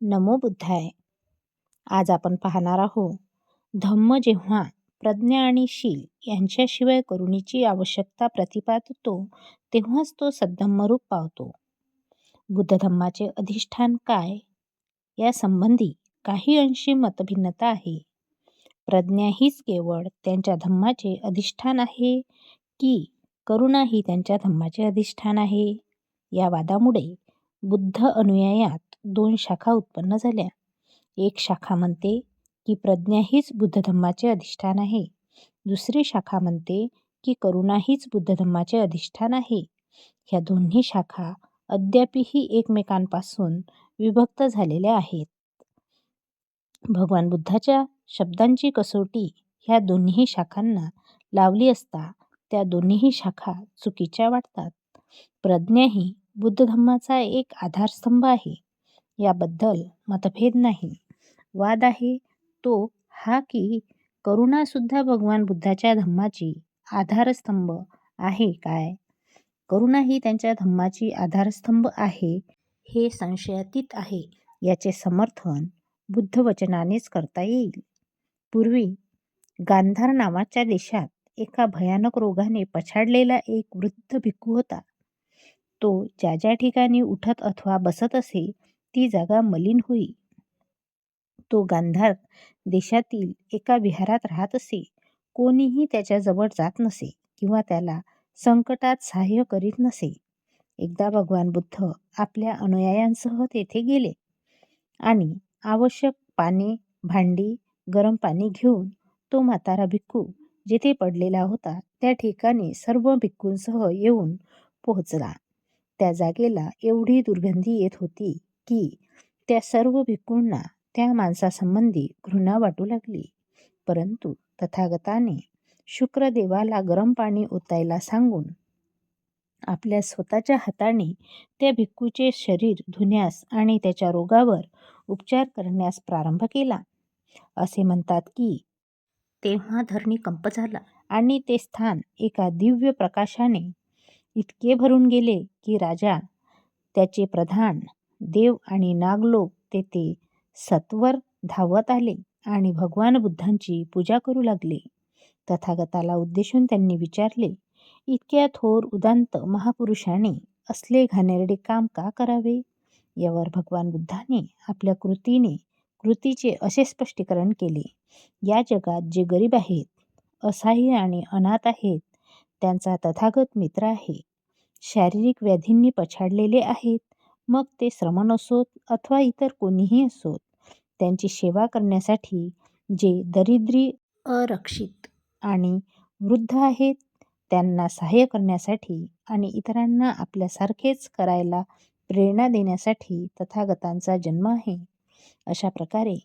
नमो बुद्धाय. आज आपण पाहणार आहोत धम्म जेव्हा प्रज्ञा आणि शील यांच्याशिवाय करुणीची आवश्यकता प्रतिपादतो तेव्हाच तो सद्धम्मरूप पावतो. बुद्ध धम्माचे अधिष्ठान काय? यासंबंधी काही अंशी मतभिन्नता आहे. प्रज्ञा हीच केवळ त्यांच्या धम्माचे अधिष्ठान आहे की करुणा ही त्यांच्या धम्माचे अधिष्ठान आहे? या वादामुळे बुद्ध अनुयायात दोन शाखा उत्पन्न झाल्या. एक शाखा म्हणते की प्रज्ञा हीच बुद्धधम्माचे अधिष्ठान आहे. दुसरी शाखा म्हणते की करुणा हीच बुद्धधम्माचे अधिष्ठान आहे. ह्या दोन्ही शाखा अद्यापही एकमेकांपासून विभक्त झालेल्या आहेत. भगवान बुद्धाच्या शब्दांची कसोटी ह्या दोन्ही शाखांना लावली असता त्या दोन्हीही शाखा चुकीच्या वाटतात. प्रज्ञा ही बुद्धधम्माचा एक आधारस्तंभ आहे. याबद्दल मतभेद नाही. वाद आहे तो हा की करुणासुद्धा भगवान बुद्धाच्या धम्माची आधारस्तंभ आहे काय? करुणा ही त्यांच्या धम्माची आधारस्तंभ आहे हे संशयातीत आहे याचे समर्थन बुद्ध वचनानेच करता येईल. पूर्वी गांधार नावाच्या देशात एका भयानक रोगाने पछाडलेला एक वृद्ध भिक्खू होता. तो ज्या ज्या ठिकाणी उठत अथवा बसत असे ती जागा मलिन होई. तो गांधार देशातील एका विहारात राहत असे. कोणीही त्याच्याजवळ जात नसे किंवा त्याला संकटात सहाय्य करीत नसे. एकदा भगवान बुद्ध आपल्या अनुयायांसह तेथे गेले. आणि आवश्यक पाने भांडी गरम पाणी घेऊन तो म्हातारा भिक्खू जिथे पडलेला होता त्या ठिकाणी सर्व भिक्खूंसह येऊन पोहोचला. त्या जागेला एवढी दुर्गंधी येत होती की त्या सर्व भिक्खूंना त्या माणसासंबंधी घृणा वाटू लागली. परंतु तथागताने शुक्रदेवाला गरम पाणी ओतायला सांगून आपल्या स्वतःच्या हाताने त्या भिक्खूचे शरीर धुण्यास आणि त्याच्या रोगावर उपचार करण्यास प्रारंभ केला. असे म्हणतात की तेव्हा धरणी कंप झाला आणि ते स्थान एका दिव्य प्रकाशाने इतके भरून गेले की राजा त्याचे प्रधान देव आणि नागलोक तेथे सत्वर धावत आले आणि भगवान बुद्धांची पूजा करू लागले. तथागताला उद्देशून त्यांनी विचारले इतक्या थोर उदांत महापुरुषाने असले घाणेरडे काम का करावे? यावर भगवान बुद्धाने आपल्या कृतीने कृतीचे असे स्पष्टीकरण केले या जगात जे गरीब आहेत असहाय्य आणि अनाथ आहेत त्यांचा तथागत मित्र आहे. शारीरिक व्याधींनी पछाडलेले आहेत मग ते श्रमण असोत अथवा इतर कोणीही असोत त्यांची सेवा करण्यासाठी जे दरिद्री अरक्षित आणि वृद्ध आहेत त्यांना सहाय्य करण्यासाठी आणि इतरांना आपल्यासारखेच करायला प्रेरणा देण्यासाठी तथागतांचा जन्म आहे. अशा प्रकारे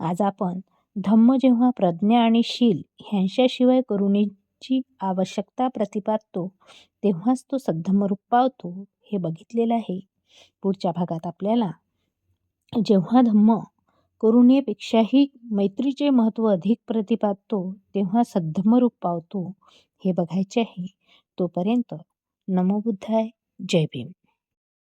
आज आपण धम्म जेव्हा प्रज्ञा आणि शील ह्यांच्याशिवाय करुणेची आवश्यकता प्रतिपादतो तेव्हाच तो सद्धम्मरूप पावतो हे बघितलेलं आहे. पुढच्या भागात आपल्याला. जेव्हा धम्म करुणेपेक्षाही मैत्रीचे महत्त्व अधिक प्रतिपादतो तेव्हा सद्धम्मरूप पावतो हे बघायचे आहे. तोपर्यंत नमोबुद्धाय जय भीम.